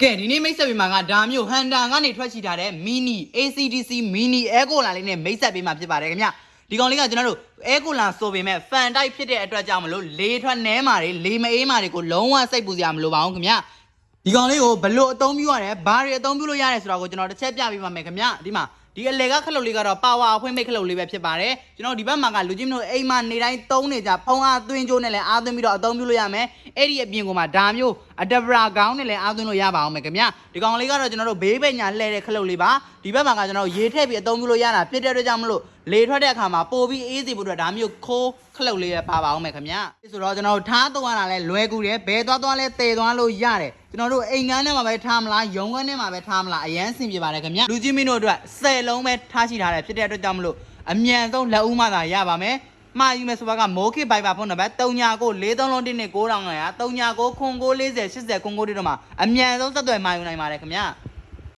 ကဲဒီနေ့မိတ်ဆက်ပေးမှာကဒါမျိုးဟန်တာကနေထွက်ချီထားတဲ့ mini ACDC mini Ecola လေးနဲ့မိတ်ဆက်ပေးမှာဖြစ်ပါတယ်ခင်ဗျဒီကောင်လေးကကျွန်တော်တို့ Ecola ဆိုပေမဲ့ fan type ဖြစ်တဲ့အတွက်ကြောင့်မလို့လေထွက်နဲမာတွေလေမအေးမာတွေကိုလုံးဝစိတ်ပူစရာမလိုပါဘူးခင်ဗျဒီကောင်လေးကိုဘလို့အသုံးပြုရတယ်ဘာတွေအသုံးပြုလို့ရတယ်ဆိုတာကိုကျွန်တော်တစ်ချက်ပြပေးပါမယ်ခင်ဗျဒီမှာဒီအလေကခလုတ်လေးကတော့ပါဝါအဖွင့်မိတ်ခလုတ်လေးပဲဖြစ်ပါတယ်ကျွန်တော်ဒီဘက်မှာကလူကြီးမလို့အိမ်မှာနေတိုင်းသုံးနေကြဖုံးအားသွင်းကြိုးနဲ့လည်းအားသွင်းပြီးတော့အသုံးပြုလို့ရမယ်အဲ့ဒီအပြင်ကမှဒါမျိုးအဒဗရာကောင်းနဲ့လည်းအားသွင်းလို့ရပါအောင်မယ်ခင်ဗျဒီကောင်လေးကတော့ကျွန်တော်တို့ဘေးဘက်ညာလှဲတဲ့ခလုတ်လေးပါဒီဘက်မှာကကျွန်တော်ရေထည့်ပြီးအသုံးပြုလို့ရတာဖြစ်တဲ့အတွက်ကြောင့်မလို့လေထွက်တဲ့အခါမှာပိုပြီးအေးစေဖို့အတွက်ဒါမျိုးခိုးခလုတ်လေးပဲပါပါအောင်မယ်ခင်ဗျဆိုတော့ကျွန်တော်တို့ထားသွားတာလဲလွယ်ကူတယ်ဘယ်သွားသွားလဲတည်သွားလို့ရတယ်ကျွန်တော်တို့အိမ်ကန်းထဲမှာပဲထားမလားရုံကန်းထဲမှာပဲထားမလားအရန်ဆင်ပြေပါတယ်ခင်ဗျလူကြီးမင်းတို့အတွက်10လုံးပဲထားရှိထားတယ်ဖြစ်တဲ့အတွက်ကြောင့်မလို့အမြန်ဆုံးလက်ဦးမှသာရပါမယ် မှာယူမယ်ဆိုပါကမိုးခေဘိုင်ပါဖုန်းနံပါတ်39 43လုံးတင်းနဲ့9500 39 0940 80 99တို့မှာအမြန်ဆုံးဆက်သွယ်မှာယူနိုင်ပါတယ်ခင်ဗျ